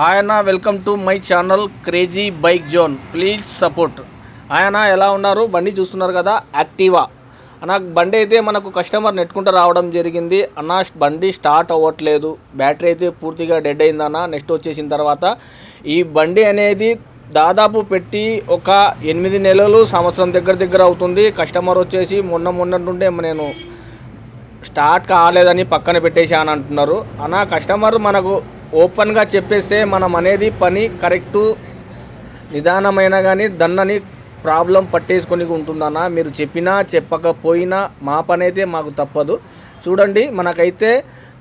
Hi అన్న welcome to my channel crazy bike zone. Please support. ఆయన ఎలా ఉన్నారు? బండి చూస్తున్నారు కదా యాక్టివా? అన్న బండి అయితే మనకు కస్టమర్ నెట్టుకుంటూ రావడం జరిగింది. అన్న బండి స్టార్ట్ అవ్వట్లేదు. బ్యాటరీ అయితే పూర్తిగా డెడ్ అయిందన్న నెక్స్ట్ వచ్చేసిన తర్వాత ఈ బండి అనేది దాదాపు పెట్టి ఒక ఎనిమిది నెలలు సంవత్సరం దగ్గర దగ్గర అవుతుంది. కస్టమర్ వచ్చేసి మొన్న మొన్న నుండే నేను స్టార్ట్ కాలేదని పక్కన పెట్టేసి అని అంటున్నారు అన్న కస్టమర్ మనకు ఓపెన్గా చెప్పేస్తే మనం అనేది పని కరెక్టు నిదానమైన కానీ దన్నని ప్రాబ్లం పట్టేసుకొని ఉంటుందన్న. మీరు చెప్పినా చెప్పకపోయినా మా పని అయితే మాకు తప్పదు. చూడండి మనకైతే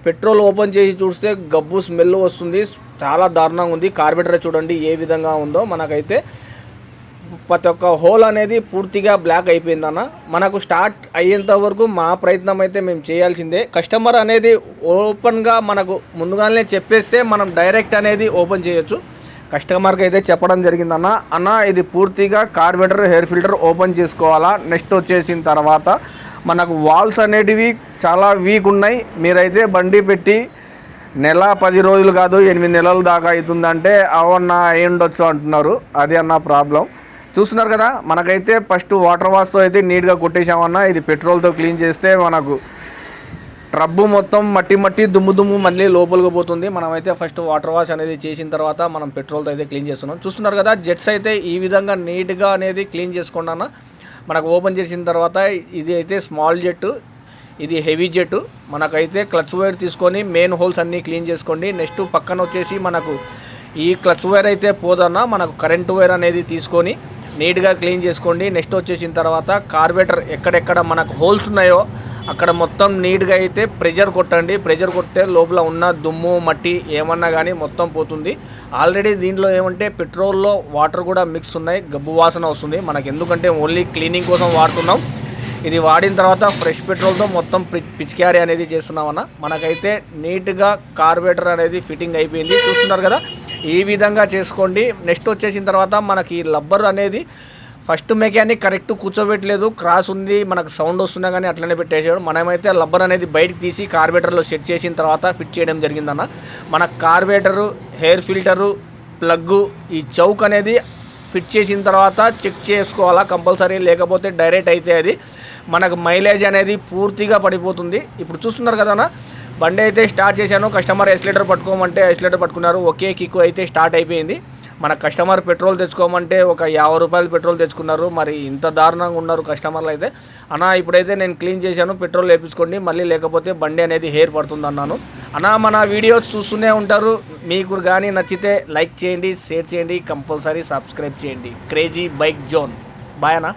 పెట్రోల్ ఓపెన్ చేసి చూస్తే గబ్బు స్మెల్ వస్తుంది. చాలా దారుణంగా ఉంది. కార్బెటర్ చూడండి ఏ విధంగా ఉందో. మనకైతే ప్రతి ఒక్క హోల్ అనేది పూర్తిగా బ్లాక్ అయిపోయిందన్న మనకు స్టార్ట్ అయ్యేంత వరకు మా ప్రయత్నం అయితే మేము చేయాల్సిందే. కస్టమర్ అనేది ఓపెన్గా మనకు ముందుగానే చెప్పేస్తే మనం డైరెక్ట్ అనేది ఓపెన్ చేయొచ్చు. కస్టమర్కి అయితే చెప్పడం జరిగిందన్న అన్న. ఇది పూర్తిగా కార్బెటర్ హెయిర్ ఫిల్టర్ ఓపెన్ చేసుకోవాలా? నెక్స్ట్ వచ్చేసిన తర్వాత మనకు వాల్స్ అనేటివి చాలా వీక్ ఉన్నాయి. మీరైతే బండి పెట్టి నెల పది రోజులు కాదు ఎనిమిది నెలల దాకా అవుతుందంటే అవన్న అయి ఉండొచ్చు? అంటున్నారు. అది అన్న ప్రాబ్లం. చూస్తున్నారు కదా మనకైతే ఫస్ట్ వాటర్ వాష్తో అయితే నీట్గా కొట్టేసామన్నా ఇది పెట్రోల్తో క్లీన్ చేస్తే మనకు ట్రబ్బు మొత్తం మట్టి మట్టి దుమ్ము దుమ్ము మళ్ళీ లోపలికి పోతుంది. మనమైతే ఫస్ట్ వాటర్ వాష్ అనేది చేసిన తర్వాత మనం పెట్రోల్తో అయితే క్లీన్ చేస్తున్నాం. చూస్తున్నారు కదా జెట్స్ అయితే ఈ విధంగా నీట్గా అనేది క్లీన్ చేసుకోండి మనకు ఓపెన్ చేసిన తర్వాత ఇది అయితే స్మాల్ జెట్ ఇది హెవీ జెట్ మనకైతే క్లచ్ వైర్ తీసుకొని మెయిన్ హోల్స్ అన్నీ క్లీన్ చేసుకోండి. నెక్స్ట్ పక్కన వచ్చేసి మనకు ఈ క్లచ్ వైర్ అయితే పోదన్నా మనకు కరెంట్ వైర్ అనేది తీసుకొని నీట్గా క్లీన్ చేసుకోండి. నెక్స్ట్ వచ్చేసిన తర్వాత కార్బేటర్ ఎక్కడెక్కడ మనకు హోల్స్ ఉన్నాయో అక్కడ మొత్తం నీట్గా అయితే ప్రెషర్ కొట్టండి. ప్రెషర్ కొట్టే లోపల ఉన్న దుమ్ము మట్టి ఏమన్నా కానీ మొత్తం పోతుంది. ఆల్రెడీ దీంట్లో ఏమంటే పెట్రోల్లో వాటర్ కూడా మిక్స్ ఉన్నాయి. గబ్బు వాసన వస్తుంది. మనకు ఎందుకంటే ఓన్లీ క్లీనింగ్ కోసం వాడుతున్నాం. ఇది వాడిన తర్వాత ఫ్రెష్ పెట్రోల్తో మొత్తం పిచికారీ అనేది చేస్తున్నామన్న మనకైతే నీట్గా కార్బేటర్ అనేది ఫిట్టింగ్ అయిపోయింది. చూస్తున్నారు కదా ఈ విధంగా చేసుకోండి. నెక్స్ట్ వచ్చేసిన తర్వాత మనకి లబ్బర్ అనేది ఫస్ట్ మెకానిక్ కరెక్ట్ కూర్చోబెట్టలేదు. క్రాస్ ఉంది మనకు సౌండ్ వస్తున్నా కానీ అట్లనే పెట్టేసాడు మనమైతే లబ్బర్ అనేది బయటకు తీసి కార్బేటర్లో సెట్ చేసిన తర్వాత ఫిట్ చేయడం జరిగిందన్న. మన కార్బేటరు హెయిర్ ఫిల్టరు ప్లగ్గు ఈ చౌక్ అనేది ఫిట్ చేసిన తర్వాత చెక్ చేసుకోవాలా కంపల్సరీ లేకపోతే డైరెక్ట్ అయితే అది. మనకు మైలేజ్ అనేది పూర్తిగా పడిపోతుంది. ఇప్పుడు చూస్తున్నారు కదా బండి అయితే స్టార్ట్ చేశాను. కస్టమర్ ఎస్లేటర్ పట్టుకోమంటే ఎస్లేటర్ పట్టుకున్నారు. ఒకే కిక్ అయితే స్టార్ట్ అయిపోయింది. మన కస్టమర్ పెట్రోల్ తెచ్చుకోమంటే ఒక యాభై రూపాయలు పెట్రోల్ తెచ్చుకున్నారు. మరి ఇంత దారుణంగా ఉన్నారు కస్టమర్లు అయితే. అన్నా ఇప్పుడైతే నేను క్లీన్ చేశాను. పెట్రోల్ వేపించుకోండి. మళ్ళీ లేకపోతే బండి అనేది హెయిర్ పడుతుంది అన్నాను. అన్నా మన వీడియోస్ చూస్తూనే ఉంటారు. మీకు కానీ నచ్చితే లైక్ చేయండి షేర్ చేయండి కంపల్సరీ సబ్స్క్రైబ్ చేయండి. Crazy bike zone. బాయ్ అన్నా.